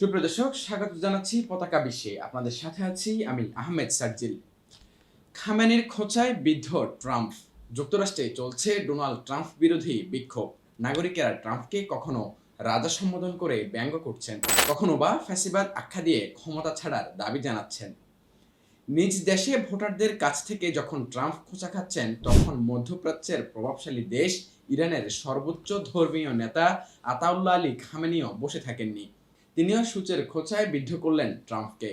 সুপ্রিয় দর্শক, স্বাগত জানাচ্ছি পতাকা বিশ্বে। আপনাদের সাথে আছি আমি আহমেদ সার্জিল খামেনির খোঁচায় বিদ্ধ ট্রাম্প। যুক্তরাষ্ট্রে চলছে ডোনাল্ড ট্রাম্প বিরোধী বিক্ষোভ। নাগরিকেরা ট্রাম্পকে কখনো রাজা সম্বোধন করে ব্যঙ্গ করছেন, কখনো বা ফ্যাসিবাদ আখ্যা দিয়ে ক্ষমতা ছাড়ার দাবি জানাচ্ছেন। নিজ দেশে ভোটারদের কাছ থেকে যখন ট্রাম্প খোঁচা খাচ্ছেন, তখন মধ্যপ্রাচ্যের প্রভাবশালী দেশ ইরানের সর্বোচ্চ ধর্মীয় নেতা আতাউল্লাহ আলী খামেনিও বসে থাকেননি। তিনিও সূচের খোঁচায় বিদ্ধ করলেন ট্রাম্পকে।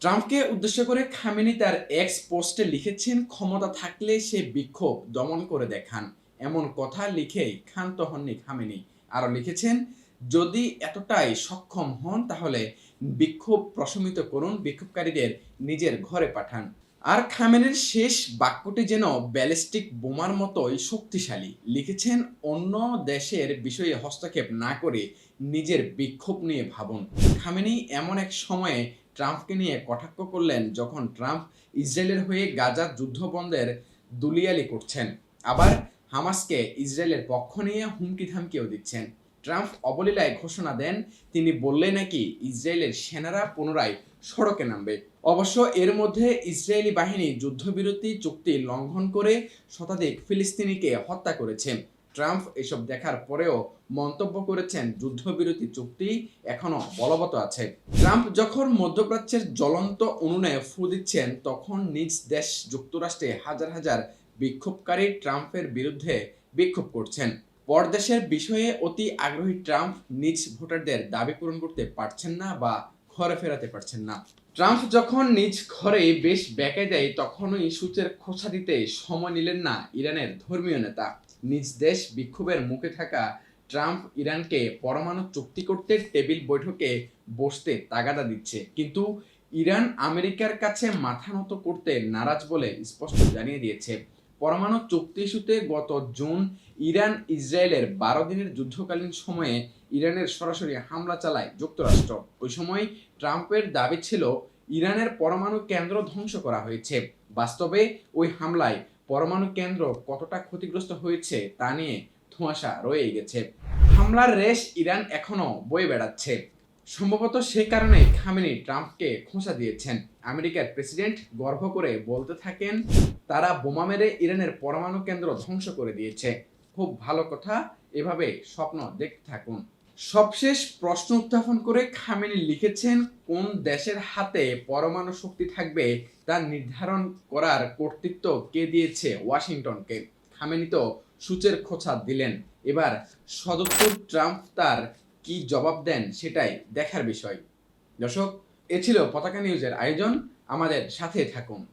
ট্রাম্পকে উদ্দেশ্য করে খামেনি তার এক্স পোস্টে লিখেছেন, ক্ষমতা থাকলে সে বিক্ষোভ দমন করে দেখান। এমন কথা লিখেই ক্ষান্ত হননি খামেনি। আরও লিখেছেন, যদি এতটাই সক্ষম হন, তাহলে বিক্ষোভ প্রশমিত করুন, বিক্ষোভকারীদের নিজের ঘরে পাঠান। আর খামেনের শেষ বাক্যটি যেন ব্যালিস্টিক বোমার মতোই শক্তিশালী। লিখেছেন, অন্য দেশের বিষয়ে হস্তক্ষেপ না করে নিজের বিক্ষোভ নিয়ে ভাবুন। খামেনি এমন এক সময়ে ট্রাম্পকে নিয়ে কটাক্ষ করলেন যখন ট্রাম্প ইসরায়েলের হয়ে গাজার যুদ্ধ বন্ধের দুলিয়ালি করছেন। আবার হামাসকে ইসরায়েলের পক্ষ নিয়ে হুমকি ধামকিও দিচ্ছেন। ট্রাম্প অবলীলায় ঘোষণা দেন, তিনি বললে নাকি ইসরায়েলের সেনারা পুনরায় সড়কে নামবে। অবশ্য এর মধ্যে ইসরায়েলি বাহিনী যুদ্ধবিরতি চুক্তি লঙ্ঘন করে শতাধিক ফিলিস্তিনিকে হত্যা করেছে। ট্রাম্প এসব দেখার পরেও মন্তব্য করেছেন যুদ্ধবিরতি চুক্তি এখনও বলবৎ আছে। ট্রাম্প যখন মধ্যপ্রাচ্যের জ্বলন্ত উনুনে ফু দিচ্ছেন, তখন নিজ দেশ যুক্তরাষ্ট্রে হাজার হাজার বিক্ষোভকারী ট্রাম্পের বিরুদ্ধে বিক্ষোভ করছেন। পরদেশের বিষয়ে অতি আগ্রহী ট্রাম্প নিজ ভোটারদের দাবি পূরণ করতে পারছেন না বা ঘরে ফেরাতে পারছেন না। ট্রাম্প যখন নিজ ঘরে বেশ ব্যাকে দেয়, তখনই সূচের খোঁচা দিতে সময় নিলেন না ইরানের ধর্মীয় নেতা। নিজ দেশ বিক্ষোভের মুখে থাকা ট্রাম্প ইরানকে পরমাণু চুক্তি করতে টেবিল বৈঠকে বসতে তাগাদা দিচ্ছে। কিন্তু ইরান আমেরিকার কাছে মাথা নত করতে নারাজ বলে স্পষ্ট জানিয়ে দিয়েছে। পরমাণু চুক্তি ইস্যুতে গত জুন ইরান ইসরায়েলের বারো দিনের যুদ্ধকালীন সময়ে ইরানের সরাসরি হামলা চালায় যুক্তরাষ্ট্র। ওই সময় ট্রাম্পের দাবি ছিল, ইরানের পরমাণু কেন্দ্র ধ্বংস করা হয়েছে। বাস্তবে ওই হামলায় পরমাণু কেন্দ্র কতটা ক্ষতিগ্রস্ত হয়েছে তা নিয়ে ধোঁয়াশা রয়ে গেছে। হামলার রেশ ইরান এখনও বয়ে বেড়াচ্ছে। সম্ভবত সে কারণে খামেনি ট্রাম্পকে খোঁচা দিয়েছেন। আমেরিকার প্রেসিডেন্ট গর্ব করে বলতে থাকেন, তারা বোমা মেরে ইরানের পরমাণু কেন্দ্র ধ্বংস করে দিয়েছে। খুব ভালো কথা, এভাবে স্বপ্ন দেখতে থাকুন। সবশেষ প্রশ্ন উত্থাপন করে খামেনি লিখেছেন, কোন দেশের হাতে পরমাণু শক্তি থাকবে তা নির্ধারণ করার কর্তৃত্ব কে দিয়েছে ওয়াশিংটনকে? খামেনি তো সূচের খোঁচা দিলেন। এবার সদস্য ট্রাম্প তার কি জবাব দেন সেটাই দেখার বিষয়। দর্শক, এ ছিল পতাকা নিউজের আয়োজন। আমাদের সাথে থাকুন।